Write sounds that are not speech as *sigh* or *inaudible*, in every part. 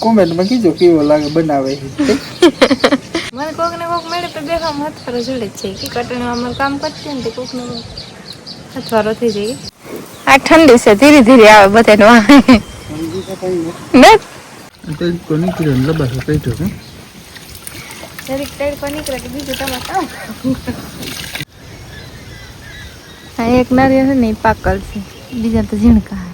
કોમેન્ટમાં કીજો કેવો લાગે બનાવે *laughs* મને કોક ને કોક મેળે તો દેખામ હથવારો જોડે જ છે કે કટણમાં અમારું કામ કરતી ને તે કોક ને કોક હથવારો થઈ જાય. આ ઠંડી છે ધીરે ધીરે આવે બધાને વાહ. ને તો કોની જરીક નીકળે બીજું તમારે કામ હા એક નારિયેળ છે ને એ પાકલ છે. બીજા તો ઝીણકા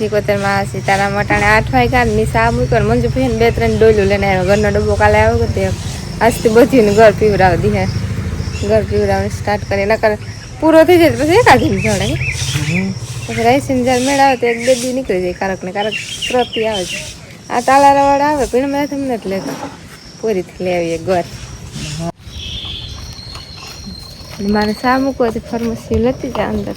જય શ્રી કોતરમાં સીતારામ અટાણે આઠ વાગ્યા ની સા મૂક્યો મંજુ ભાઈ બે ત્રણ ડોલું લઈને આવ્યો. ઘરનો ડબ્બો કાલે આવ્યો તે આજથી બધીને ઘર પીવડાવી દીધે ઘર પીવડાવવાનું સ્ટાર્ટ કરી. નકર પૂરો થઈ જાય પછી એકાદી જોડે પછી રાઈસીને જ્યારે મેળાવે તો એક બે દી નીકળી જાય. કારક ને કારક પ્રતિ આવે છે. આ તાલારા વાળા આવે પણ મેં તમને જ લેતા પૂરીથી લઈ આવીએ ઘર. મારે સા મૂકવાથી ફાર્મસી લેતી જાય અંદર.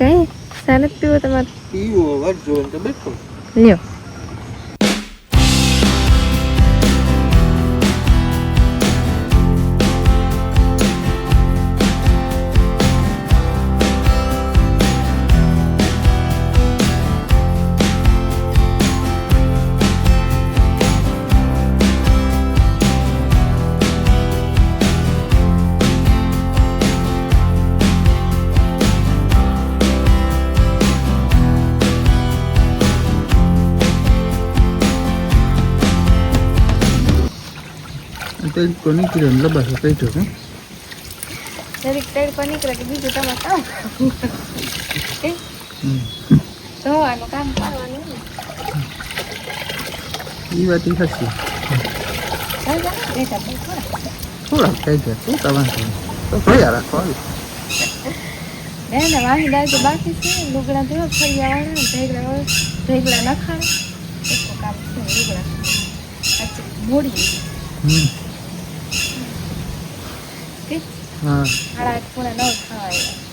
કઈ? સા પીવો તમારે. પીવો વરજો તો બેઠો. લ્યો. તો કોની કિરણ લબાસો કઈઠો છે જરીક તડકો નીકળે કે બીજું તમારે કામ તો ધોવાનું કામ કરવાનું ને. એ વાત ઈ સાચી. થોડાક કઈ જાય શું કરવાનું તો ભયા રાખો આવી વાહી દાળ તો બાકી છે લુગડા ધોવા ફરિયા વાળા ઢેગલા ઢેગલા નખાડે કામ છે લુગડા. મોડી. હમ. કે હા સાડા આઠ પૂરા નવ થવા આવ્યા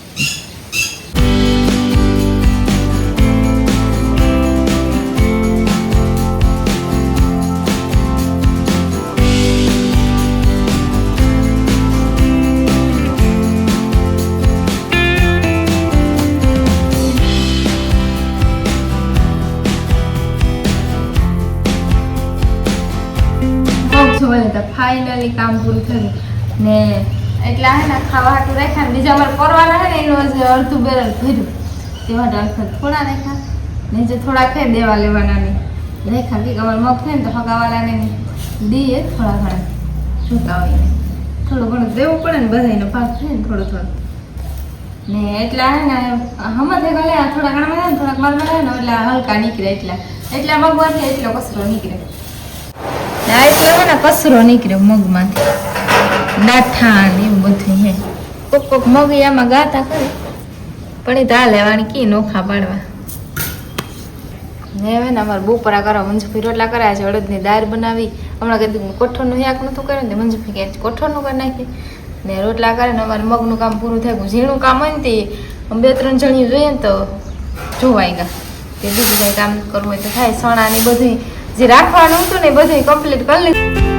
જોવા તો ફાઇનલી કામ પૂરું થયું ને એટલા હે ને ખાવા હાટું રાખ્યા બીજા અમારે પરવાના હે ને એનું હજી અડધું બેરલ ભર્યું. તેવા અડધા થોડા રાખ્યા. ને જે થોડા ખાઈ દેવા લેવાના ને રાખ્યા બી અમારે મગ થાય ને તો હગાવાલા ને દઈએ થોડા ઘણા. જોતા હોય થોડું ઘણું દેવું પડે ને બધાને પાક થાય ને થોડો થોડો. ને એટલા હે ને હમણાં ગલે થોડા ઘણા મળે ને થોડાક માલ મળે ને એટલે હલકા નીકળે એટલા. એટલા મગમાંથી એટલો કચરો નીકળે. એટલે ને કચરો નીકળ્યો મગમાંથી. ડાઠા એમ બધું હે કોક કોક મગ આમાં ગાતા કરે પણ એ તા લેવાની કી નોખા પાડવા. ને હવે અમારે બપોરા કરવા મંજુભાઈ રોટલા કર્યા છે, અડદની દાળ બનાવી. હમણાં કીધું કોઠોનું યાક નહોતું કર્યું ને મંજુભાઈ કહે કોઠોનું કરી નાખી ને રોટલા કરે ને અમારે મગનું કામ પૂરું થાય ઝીણું કામ હોય ને તે બે ત્રણ જણી જોઈએ ને તો જોવાય ગયા તે બીજું કાંઈ કામ કરવું હોય તો થાય સણા ને બધું જે રાખવાનું હતું ને બધું કમ્પ્લીટ કરી લીધું.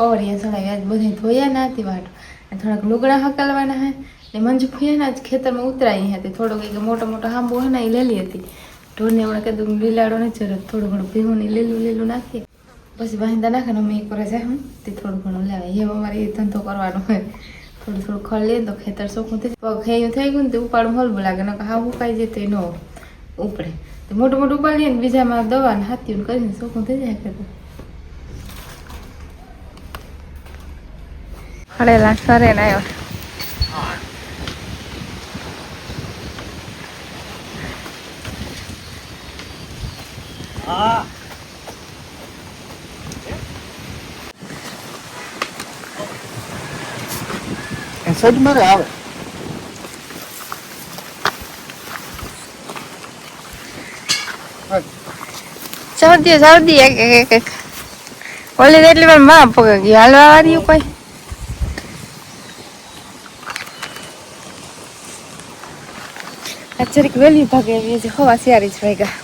કવરિયા ચડાવ્યા આજ બધી ધોયા ના હતી અને થોડાક લુગડા હકાલવાના હે. ને મંજ ફૂયાના જ ખેતરમાં ઉતરાઈ હતી થોડોક એક મોટો મોટો હાંબો હે ને એ લેલી હતી. ઢોરને હમણાં કીધું લીલાડો ને જરૂર થોડું ઘણું ભીવું ને લીલું લીલું નાખીએ. પછી બાંધા નાખે ને અમે એક જાય હું તે થોડું ઘણું લેવાય એવો અમારે એ ધંધો કરવાનો હોય. થોડું થોડું ખડ લઈએ તો ખેતર સોખું થઈ. પગ ખેયું થઈ ગયું ને તે ઉપાડું હલવું લાગે ને હા ઉકાઈ જાય તો એ ન ઉપડે. તો મોટું મોટું ઉપાડીએ ને બીજામાં દવા ને હાથીયું કરીને સોખું થઈ જાય ખેતર. ખડેલા સરે ને આવ્યો એ આવે સૌદી સૌદી એક એક એક એક ઓલી એટલી વારમાં પગ ગઈ હાલવા વાળી કોઈ અચારિક વેલી ભાગે એવી છે હવા સિયારી જ ભાગ્યા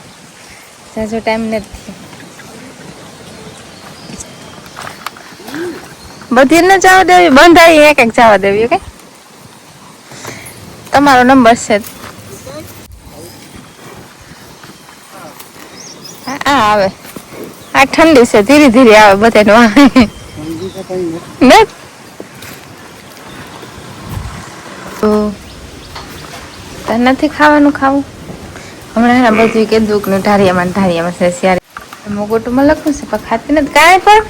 જાજો ટાઈમ નથી. બધી ને જવા દેવી બંધ આવી એક એક જવા દેવી ઓકે તમારો નંબર છે. હા આ આવે. આ ઠંડી છે ધીરે ધીરે આવે બધાને વાહ ને તો તાર નથી ખાવાનું ખાવું. હમણાં એના બધું કે દુઃખનું ઢારિયામાં ઢારિયામાં છે ત્યારે મોગોટુમાં લખું છે, પણ ખાતી નથી. કાંઈ પણ.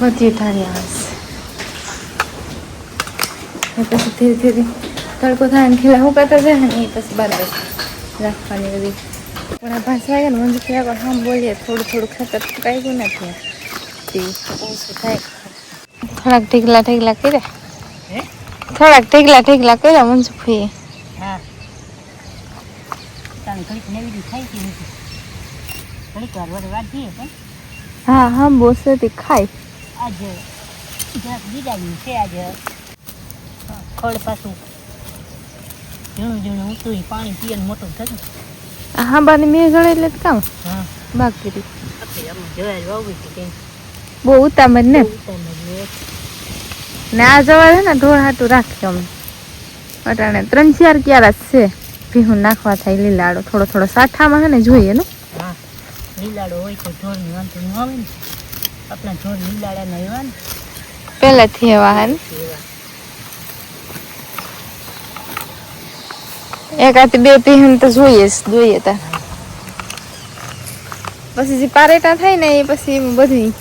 બધી ઢારિયામાં છે. પછી ધીરે ધીરે તડકો થાય ને ખીલા હુકાતા જાય ને એ પછી બરાબર રાખવાની બધી. પણ આ ભાષા વાગે ને મંજુ થયા પણ હા બોલીએ, થોડું થોડું ખાતર કાંઈ નથી ઓછું થાય. થોડાક ઢીકલા ઢીકલા કર્યા. થોડાક ઢીકલા ઢીકલા કર્યા ફઈએ હા. હા હા બોસે તે ખાય આજે જરાક બીજાયું છે આજે ખડ પાછું ઝીણું ઝીણું ઉતરું પાણી પીએ ને મોટું થતું હા બાને મેં ગણે એટલે કામ? હા. બાકી બહુ ઉતામળ ને? ને આ જવા છે ને ઢોળ હાટું રાખી અમે. અટાણે ત્રણ ચાર ક્યારા છે. ભીહું નાખવા થાય લીલાડો. થોડો થોડો સાઠામાં છે ને જોઈએ ને. લીલાડો હોય તો ઢોરની વાંધો ન આવે ને. આપણા ઢોર લીલાડાના એવા ને. પહેલેથી એવા હે ને. એકાથી બે પીહું તો જોઈએ જોઈએ તા. પછી જે પારેટા થાય ને એ પછી બધી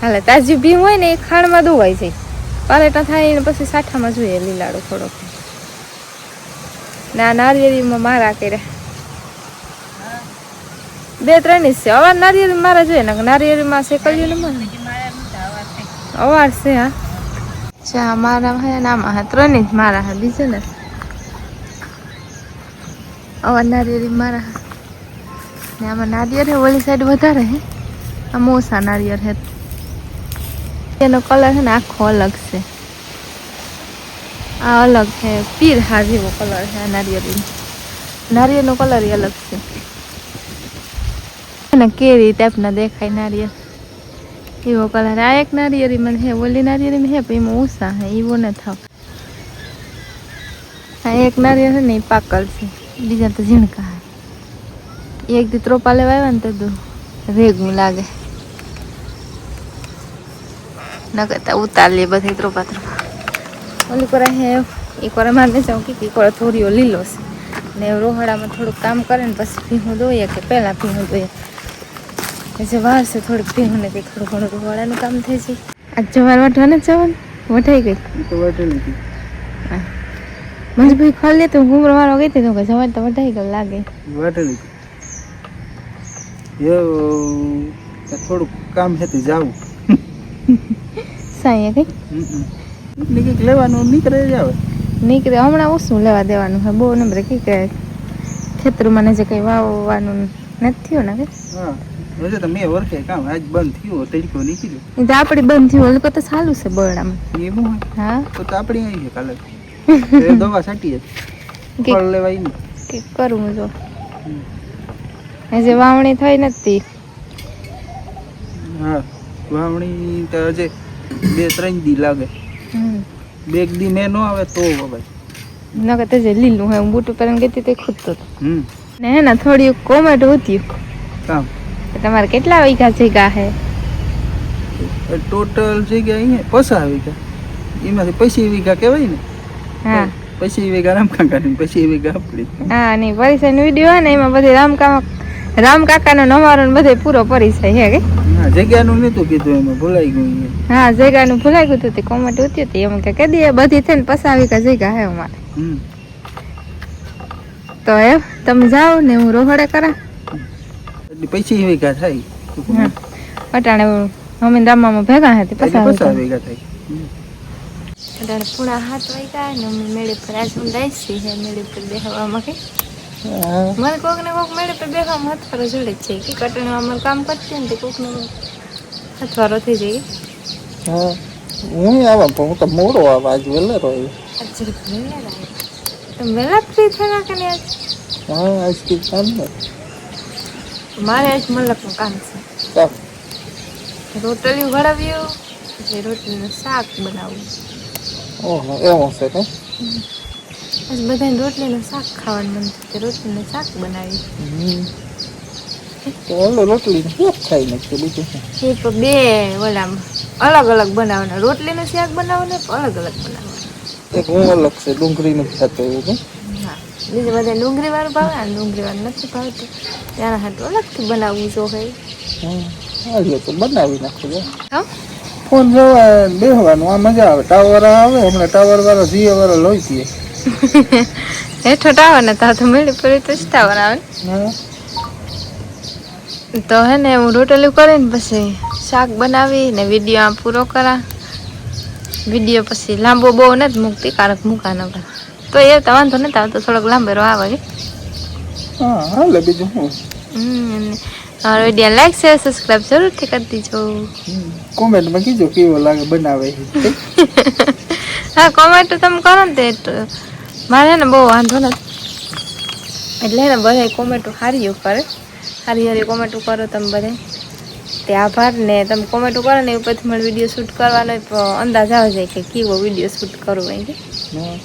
હાલે તાજી ભીમ હોય ને એ ખાણમાં દોવાઈ જાય. પારેટા થાય ને પછી સાઠામાં જોઈએ લીલાડો થોડોક. ને આ નારિયેળીમાં મારા કર્યા. બે ત્રણ છે. અવાર નારિયેળી મારા જોઈએ ને નારિયેળીમાં ને મોટા આવા થાય અવાર છે, હા. ચા મારા હે ના આમાં હા ત્રણ જ મારા હા, બીજું ને અવાર નારિયેળી મારા હા. ને આમાં નારિયેળ હે, ઓલી સાઈડ વધારે હે. આ મોસા નારિયેળ હે. એનો કલર છે ને આખો અલગ છે. આ અલગ છે. પીર હાર જેવો કલર છે આ નારિયેળી નારિયેળનો કલર અલગ છે. અને કેરી ટાઈપના દેખાય નારિયેળ. એવો કલર આ એક નારિયેળી મને હે ઓલી નારિયેળી હે પણ એમાં ઊંસા હે એવો ન થાવ. આ એક નારિયેળ છે ને એ પાકલ છે. બીજા તો ઝીણકા એક દી ત્રોપા લેવા આવ્યા ને તો રેગું લાગે. ન કરતા ઉતાર લે બધી ત્રોપા ત્રોપા ઓલી કોરા હે એક વાર મારે જાઉં કે એક વાર થોડીઓ લીલો છે. ને રોહડામાં થોડુંક કામ કરે ને પછી ભીહું દોઈએ કે પહેલાં ભીહું દોઈએ પછી વાર છે થોડુંક ભીહું ને કંઈ થોડું ઘણું રોહડાનું કામ થઈ જાય આજ જવાર વાટવા નથી જવાનું? વટાઈ ગઈ. તો મને ભાઈ ખોલ લે તો ઘૂમરો મારવા ગઈ હતી તો કે જવાર તો વટાઈ ગયો લાગે. એ થોડુંક કામ હતું જાવું સાંઈએ કઈ? એટલે લેવાનું નીકળે જ આવે. નીકળે. હમણાં ઓછું લેવા દેવાનું હોય બહુ નંબર કઈ કે ખેતરમાં ને જે કઈ વાવવાનું નથી થયું ને કઈ? હા. તો મેં વરખે કામ આજ બંધ થયું તડકો નીકળ્યો તો આપણી બંધ થયું ઓલું તો ચાલુ છે બરડામાં. એ હા. તો તો આપણી આવી છે કાલે. *laughs* દવા કે ફળ લેવા આવી કે કરું જો. હજી વાવણી થઈ નથી. હા. વાવણી તો હજે બે ત્રણ દી લાગે. બે દી મેં નો આવે તો હવે નકર તે જે લીલું હે હું બૂટ પહેરીને ગઈ તે ખૂટતો હતો. ને હે ને થોડી કોમેટ હતી કામ? તમારે કેટલા વીઘા જગ્યા હે? ટોટલ જગ્યા અહીંયા પસા વીઘા. એમાંથી પૈસી વીઘા કહેવાય ને? હા. પછી વીઘા રામકાકાની પછી વીઘા આપણી. હા ને પરિચય નો વીડિયો ને એમાં બધી રામ કાકા રામ કાકાનો નવારો ને બધે પૂરો પરિચય હે કે? જગ્યાનું નહોતું કીધું એમાં ભૂલાઈ ગયું હા જગ્યાનું ભૂલાઈ ગયું તે કોમેન્ટ ઉતી હતી એમ કે કદી એ બધી થઈને પસાવી કે જગ્યા હે અમારે. તો એ તમે જાઓ ને હું રોહડે કરા પછી વીઘા થાય. પટાણે અટાણે મમ્મી દામામાં ભેગા હે તે પસાવી પસા થાય. અટાણે પૂણા હાથ વાગ્યા ને અમે મેળે પર આજ હું હે મેળે પર બેહવામાં કે. હા મને કોક ને કોક મળે તો બેહવામાં હથવારો જોડે જ છે. કે કટણમાં અમારે કામ કરતી ને તે કોક ને કોક હથવારો થઈ જાય. હા. હું આવા પણ હું તો મોડો આવા આજ લાગે. તમે વહેલા ફ્રી થયા કે નહીં આજ? હા આજ કે કામ મારે આજ મલકનું કામ છે. રોટલી વળાવ્યું પછી રોટલીનું શાક બનાવવું ઓહો એવું છે કે? આજ બધાને રોટલીનું શાક ખાવાનું મન રોટલીનું શાક બનાવી ઓલો રોટલી ને ખાઈ નાખ્યું બીજું એ તો બે ઓલામાં અલગ અલગ બનાવવાના. રોટલીનું શાક બનાવવાનું અલગ અલગ બનાવવાનું. એક હું અલગ છે ડુંગળી નથી ખાતો એવું હા. બીજું બધા ડુંગળી વાળું ભાવે અને ડુંગળી વાળું નથી ભાવતું. ત્યાંના હાટું અલગથી બનાવવું જોઈએ તો બનાવી નાખો ફોન જોવા બેહવાનું આ મજા આવે. ટાવર આવે હમણાં ટાવર વાળો જીઓ વાળો લોહી પીએ. હેઠો ટાવર ને તા તો મેળી પડી તો ટાવર આવે તો હે ને હું રોટલી કરીને પછી શાક બનાવી ને વીડિયો આમ પૂરો કરા. વીડિયો પછી લાંબો બહુ નથી મૂકતી કારક મૂકા ન કર તો એ તો વાંધો નથી આવતો થોડોક લાંબેરો આવે. હા હાલે બીજું હું હમ મારો વીડિયો લાઈક શેર સબસ્ક્રાઈબ જરૂરથી કરી દીજો. કોમેન્ટમાં કીજો કેવો લાગે બનાવે. *laughs* હા કોમેન્ટ તમે કરો ને તે મારે ને બહુ વાંધો નથી. એટલે ને બધા કોમેન્ટો સારી કરે. સારી હારી કોમેન્ટો કરો તમે બધા તે આભાર ને તમે કોમેન્ટો કરો ને એ પછી મને વીડિયો શૂટ કરવાનો અંદાજ આવે છે કે કેવો વીડિયો શૂટ કરવો હા.